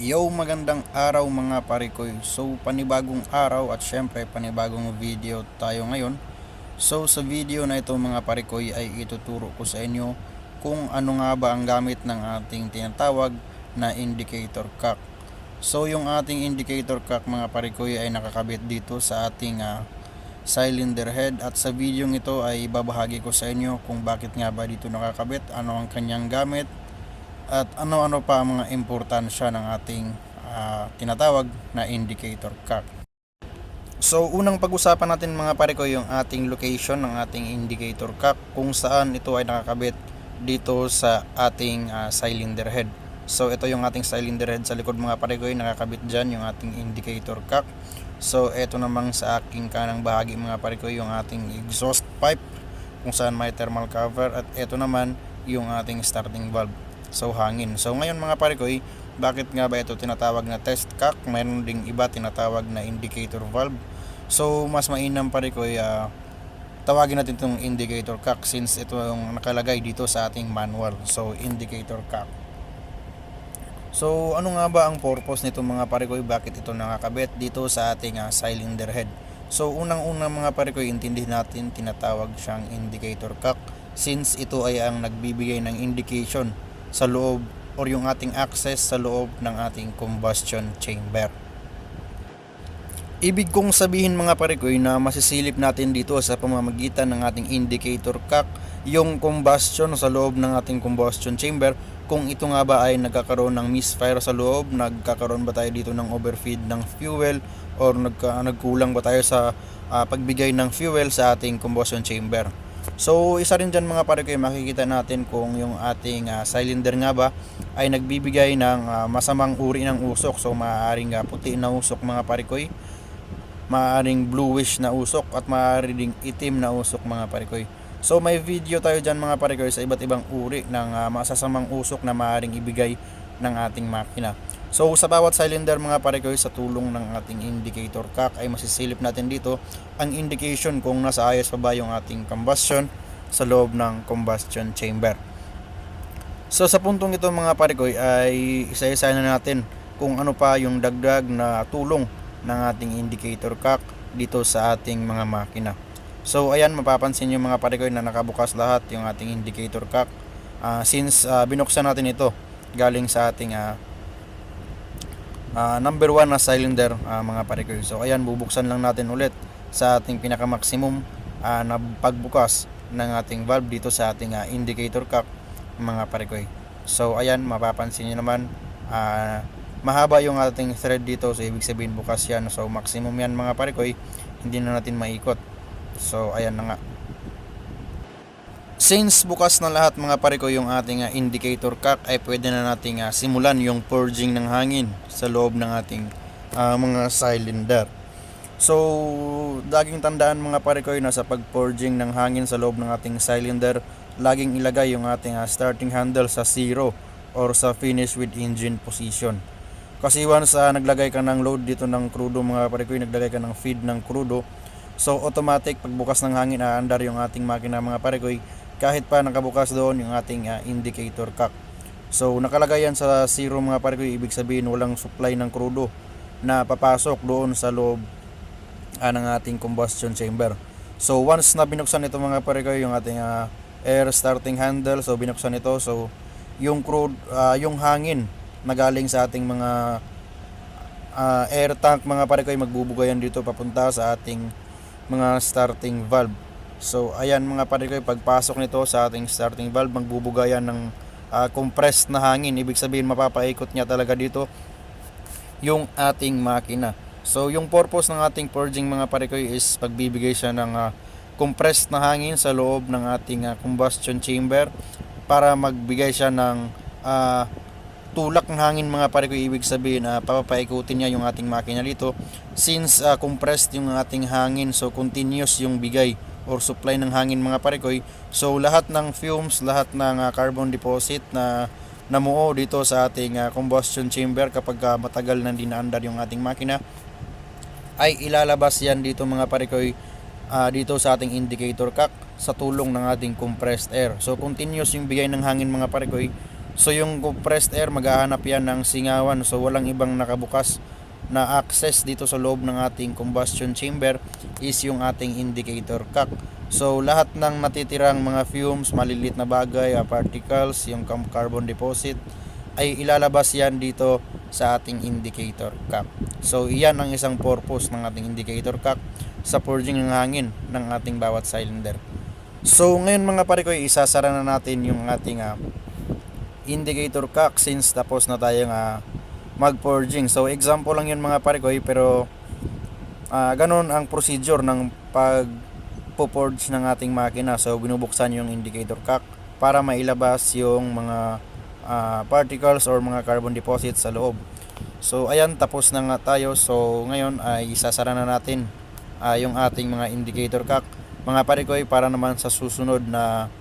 Yo, magandang araw mga parikoy. So, panibagong araw at syempre panibagong video tayo ngayon. So, sa video na ito mga parikoy ay ituturo ko sa inyo kung ano nga ba ang gamit ng ating tinatawag na indicator cock. So, yung ating indicator cock mga parikoy ay nakakabit dito sa ating ah, cylinder head at sa video ito ay babahagi ko sa inyo kung bakit nga ba dito nakakabit, ano ang kanyang gamit at ano-ano pa ang mga importansya ng ating ah, tinatawag na indicator cock. So unang pag-usapan natin mga pare ko yung ating location ng ating indicator cock kung saan ito ay nakakabit dito sa ating ah, cylinder head. So ito yung ating cylinder head sa likod mga pare ko nakakabit dyan yung ating indicator cock. So ito namang sa aking kanang bahagi mga pare ko yung ating exhaust pipe kung saan may thermal cover at ito naman yung ating starting valve. So hangin. So ngayon mga pare ko, bakit nga ba ito tinatawag na test cock? Mayroon ding iba tinatawag na indicator valve. So mas mainam pare ko ah, tawagin natin itong indicator cock since ito yung nakalagay dito sa ating manual. So indicator cock. So ano nga ba ang purpose nito mga pare ko? Bakit ito nakakabit dito sa ating ah, cylinder head? So unang-una mga pare ko, intindihin natin tinatawag siyang indicator cock since ito ay ang nagbibigay ng indication sa loob or yung ating access sa loob ng ating combustion chamber. Ibig kong sabihin mga parikoy na masisilip natin dito sa pamamagitan ng ating indicator cock yung combustion sa loob ng ating combustion chamber kung ito nga ba ay nagkakaroon ng misfire sa loob, nagkakaroon ba tayo dito ng overfeed ng fuel or nagka, nagkulang ba tayo sa ah, pagbigay ng fuel sa ating combustion chamber. So isa rin dyan mga pare ko makikita natin kung yung ating ah, cylinder nga ba ay nagbibigay ng ah, masamang uri ng usok. So maaaring ah, puti na usok mga pare ko maaaring bluish na usok at maaaring itim na usok mga pare ko So may video tayo dyan mga pare ko sa iba't ibang uri ng ah, masasamang usok na maaaring ibigay ng ating makina. So sa bawat cylinder mga pare ko sa tulong ng ating indicator cock ay masisilip natin dito ang indication kung nasa ayos pa ba yung ating combustion sa loob ng combustion chamber. So sa puntong ito mga pare ko ay isa-isa na natin kung ano pa yung dagdag na tulong ng ating indicator cock dito sa ating mga makina. So ayan mapapansin nyo mga pare ko na nakabukas lahat yung ating indicator cock Ah, since ah, binuksan natin ito galing sa ating ah, ah, number 1 na cylinder ah, mga pare ko. So ayan bubuksan lang natin ulit sa ating pinaka maximum ah, na pagbukas ng ating valve dito sa ating ah, indicator cock mga pare ko. So ayan mapapansin niyo naman ah, mahaba yung ating thread dito so ibig sabihin bukas yan. So maximum yan mga pare ko hindi na natin maikot. So ayan na nga. Since bukas na lahat mga pare ko yung ating ah, indicator cock ay pwede na nating ah, simulan yung purging ng hangin sa loob ng ating ah, mga cylinder. So, laging tandaan mga pare ko na sa pag-purging ng hangin sa loob ng ating cylinder, laging ilagay yung ating ah, starting handle sa zero or sa finish with engine position. Kasi once ah, naglagay ka ng load dito ng crudo mga pare ko, naglagay ka ng feed ng crudo, so automatic pagbukas ng hangin aandar yung ating makina mga pare ko, kahit pa nakabukas doon yung ating ah, indicator cock. So nakalagay yan sa zero mga pare ko, ibig sabihin walang supply ng crudo na papasok doon sa loob ah, ng ating combustion chamber. So once na binuksan ito mga pare ko, yung ating ah, air starting handle, so binuksan ito, so yung crude, ah, yung hangin na galing sa ating mga ah, air tank mga pare ko ay magbubugayan dito papunta sa ating mga starting valve. So ayan mga pare ko pagpasok nito sa ating starting valve magbubugayan ng ah, compressed na hangin. Ibig sabihin mapapaikot niya talaga dito yung ating makina. So yung purpose ng ating purging mga pare ko is pagbibigay siya ng ah, compressed na hangin sa loob ng ating ah, combustion chamber para magbigay siya ng ah, tulak ng hangin mga pare ko ibig sabihin na papapaikutin niya yung ating makina dito since ah, compressed yung ating hangin so continuous yung bigay or supply ng hangin mga pare ko so lahat ng fumes lahat ng ah, carbon deposit na namuo dito sa ating ah, combustion chamber kapag ah, matagal nang dinaandar yung ating makina ay ilalabas yan dito mga pare ko ah, dito sa ating indicator cock sa tulong ng ating compressed air. So continuous yung bigay ng hangin mga pare ko So yung compressed air maghahanap yan ng singawan. So walang ibang nakabukas na access dito sa loob ng ating combustion chamber is yung ating indicator cock. So lahat ng natitirang mga fumes, malilit na bagay, ah, particles, yung carbon deposit ay ilalabas yan dito sa ating indicator cock. So iyan ang isang purpose ng ating indicator cock sa purging ng hangin ng ating bawat cylinder. So ngayon mga pare ko, isasara na natin yung ating ah, indicator cock since tapos na tayong ah, mag-purging. So example lang yun mga pare ko, pero ah, ganun ang procedure ng pag purge ng ating makina. So binubuksan yung indicator cock para mailabas yung mga ah, particles or mga carbon deposits sa loob. So ayan tapos na nga tayo. So ngayon ay isasara na natin ah, yung ating mga indicator cock mga pare ko eh, para naman sa susunod na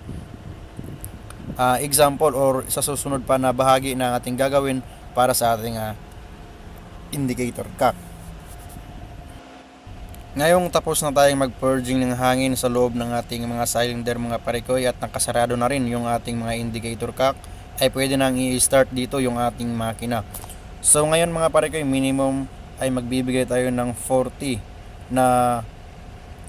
ah, example or sa susunod pa na bahagi na ating gagawin para sa ating ah, indicator cock. Ngayong tapos na tayong mag-purging ng hangin sa loob ng ating mga cylinder mga parikoy at nakasarado na rin yung ating mga indicator cock ay pwede nang i-start dito yung ating makina. So ngayon mga parikoy minimum ay magbibigay tayo ng 40 na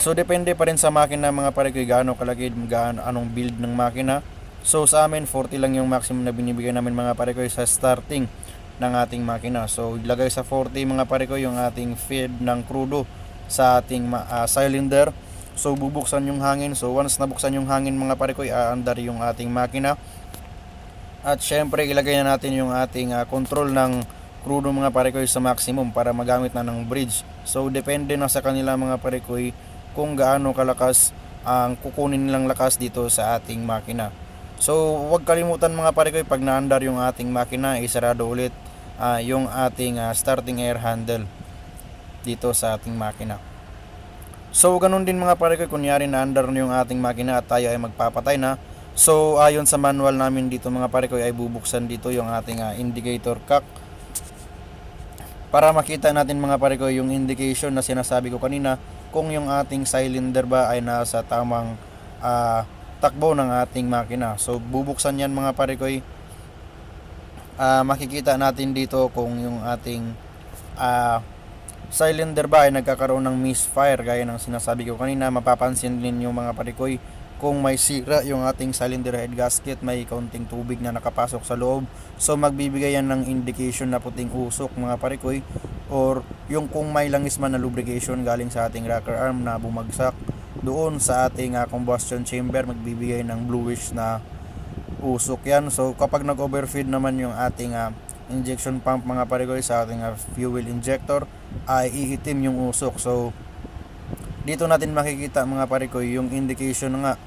So depende pa rin sa makina mga parikoy gaano kalaki gaano anong build ng makina. So sa amin 40 lang yung maximum na binibigay namin mga parikoy sa starting ng ating makina. So ilagay sa 40 mga parikoy yung ating feed ng crudo sa ating ah, cylinder. So bubuksan yung hangin. So once nabuksan yung hangin mga parikoy aandar yung ating makina. At syempre ilagay na natin yung ating ah, control ng crudo mga parikoy sa maximum para magamit na ng bridge. So depende na sa kanila mga parikoy kung gaano kalakas ang kukunin nilang lakas dito sa ating makina. So huwag kalimutan mga parikoy pag naandar yung ating makina isarado ulit ah, yung ating ah, starting air handle dito sa ating makina. So ganun din mga parikoy kunyari naandar yung ating makina at tayo ay magpapatay na So ayon sa manual namin dito mga parikoy ay bubuksan dito yung ating ah, indicator cock para makita natin mga parikoy yung indication na sinasabi ko kanina kung yung ating cylinder ba ay nasa tamang ah, takbo ng ating makina. So bubuksan yan mga parikoy. Ah, makikita natin dito kung yung ating ah, cylinder ba ay nagkakaroon ng misfire gaya ng sinasabi ko kanina. Mapapansin din yung mga parikoy kung may sira yung ating cylinder head gasket, may kaunting tubig na nakapasok sa loob. So magbibigay yan ng indication na puting usok mga parikoy or yung kung may langis man na lubrication galing sa ating rocker arm na bumagsak doon sa ating ah, combustion chamber magbibigay ng bluish na usok yan. So kapag nag-overfeed naman yung ating ah, injection pump mga parikoy sa ating ah, fuel injector ay iitim yung usok. So dito natin makikita mga parikoy yung indication nga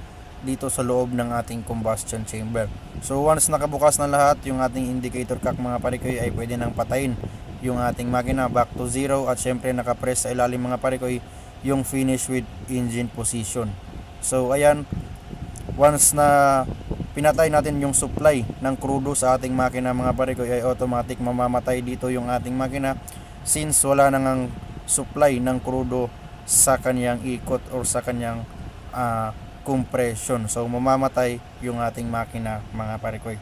dito sa loob ng ating combustion chamber. So once nakabukas na lahat yung ating indicator cock mga parikoy ay pwede nang patayin yung ating makina back to zero at syempre nakapress sa ilalim mga parikoy yung finish with engine position. So ayan, once na pinatay natin yung supply ng crudo sa ating makina mga parikoy ay automatic mamamatay dito yung ating makina since wala nang ang supply ng crudo sa kanyang ikot or sa kanyang ah, compression. So mamamatay yung ating makina mga parikoy.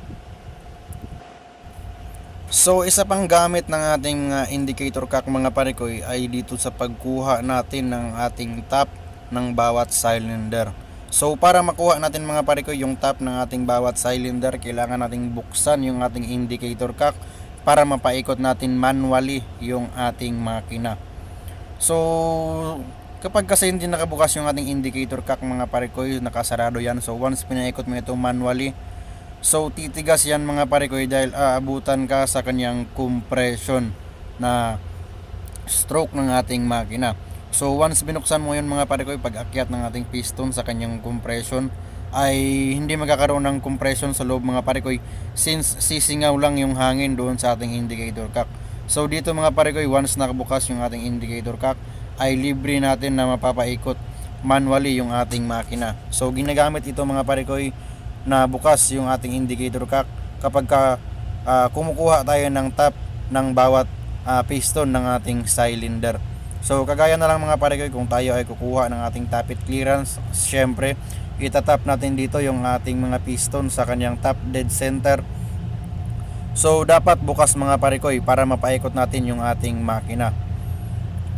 So isa pang gamit ng ating mga indicator cock mga parikoy ay dito sa pagkuha natin ng ating top ng bawat cylinder. So para makuha natin mga parikoy yung top ng ating bawat cylinder, kailangan nating buksan yung ating indicator cock para mapaikot natin manually yung ating makina. So kapag kasi hindi nakabukas yung ating indicator cock mga parikoy, nakasarado yan. So once pinaikot mo ito manually, So titigas yan mga parikoy dahil aabutan ka sa kanyang compression na stroke ng ating makina. So once binuksan mo yun mga parikoy pag akyat ng ating piston sa kanyang compression ay hindi magkakaroon ng compression sa loob mga parikoy since sisingaw lang yung hangin doon sa ating indicator cock. So dito mga parikoy once nakabukas yung ating indicator cock ay libre natin na mapapaikot manually yung ating makina. So ginagamit ito mga parikoy na bukas yung ating indicator cock kapag ka, ah, kumukuha tayo ng top ng bawat ah, piston ng ating cylinder. So kagaya na lang mga pare ko kung tayo ay kukuha ng ating tappet clearance, syempre itatap natin dito yung ating mga piston sa kanyang top dead center So dapat bukas mga parikoy para mapaikot natin yung ating makina.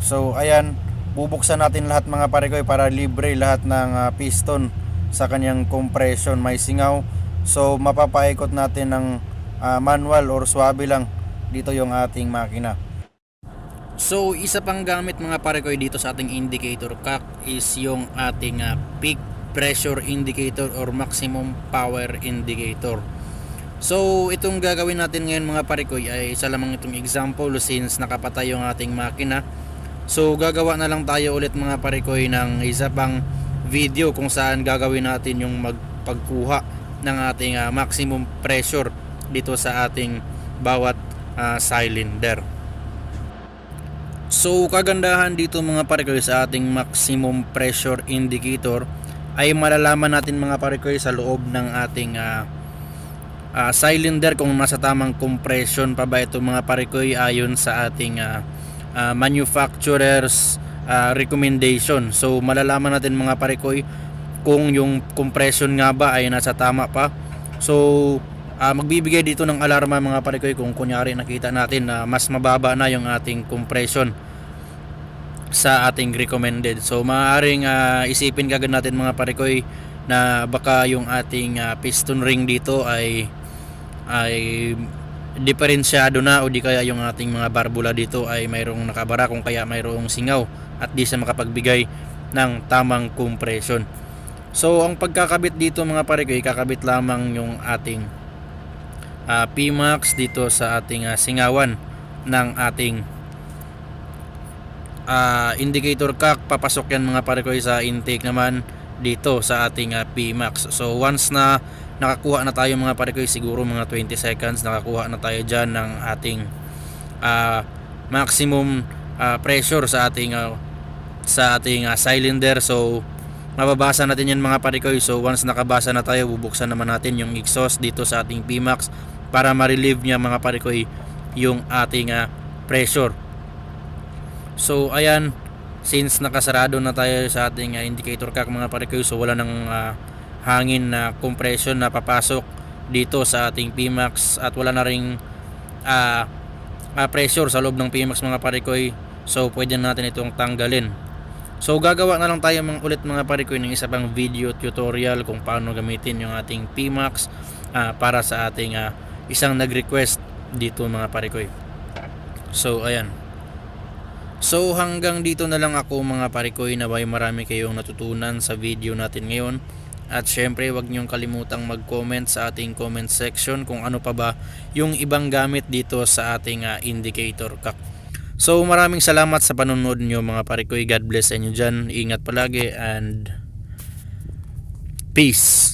So ayan, bubuksan natin lahat mga parikoy para libre lahat ng ah, piston sa kanyang compression may singaw. So mapapaikot natin ng ah, manual or swabe lang dito yung ating makina. So isa pang gamit mga parikoy dito sa ating indicator cock is yung ating ah, peak pressure indicator or maximum power indicator. So itong gagawin natin ngayon mga parikoy ay isa lamang itong example since nakapatay yung ating makina. So gagawa na lang tayo ulit mga parikoy ng isa pang video kung saan gagawin natin yung magpagkuha ng ating ah, maximum pressure dito sa ating bawat ah, cylinder. So kagandahan dito mga parikoy sa ating maximum pressure indicator ay malalaman natin mga parikoy sa loob ng ating ah, ah, cylinder kung nasa tamang compression pa ba ito mga parikoy ayon sa ating ah, ah, manufacturer's ah, recommendation. So malalaman natin mga parikoy kung yung compression nga ba ay nasa tama pa. So ah, magbibigay dito ng alarma mga parikoy kung kunyari nakita natin na mas mababa na yung ating compression sa ating recommended. So maaaring ah, isipin kagad natin mga parikoy na baka yung ating ah, piston ring dito ay ay diferensyado na o di kaya yung ating mga barbula dito ay mayroong nakabara kung kaya mayroong singaw at di siya makapagbigay ng tamang compression. So ang pagkakabit dito mga parikoy kakabit lamang yung ating ah, PMAX dito sa ating ah, singawan ng ating ah, indicator cock papasok yan mga parikoy sa intake naman dito sa ating ah, PMAX. So once na nakakuha na tayo mga parikoy siguro mga 20 seconds nakakuha na tayo dyan ng ating ah, maximum ah, pressure sa ating ah, sa ating ah, cylinder. So mababasa natin yan mga parikoy so once nakabasa na tayo bubuksan naman natin yung exhaust dito sa ating PMAX para ma-relieve niya mga parikoy yung ating ah, pressure So ayan, since nakasarado na tayo sa ating uh, indicator cock mga parikoy, so wala nang uh, hangin na compression na papasok dito sa ating PMAX at wala na ring uh, uh, pressure sa loob ng PMAX mga parikoy. So pwede na natin itong tanggalin. So gagawa na lang tayo mga, ulit mga parikoy ng isa pang video tutorial kung paano gamitin yung ating PMAX uh, para sa ating uh, isang nag-request dito mga parikoy. So ayan. So hanggang dito na lang ako mga parikoy na may marami kayong natutunan sa video natin ngayon. At syempre wag niyong kalimutang mag-comment sa ating comment section kung ano pa ba yung ibang gamit dito sa ating ah, indicator cock. So maraming salamat sa panonood niyo mga parikoy. God bless inyo dyan. Ingat palagi and peace.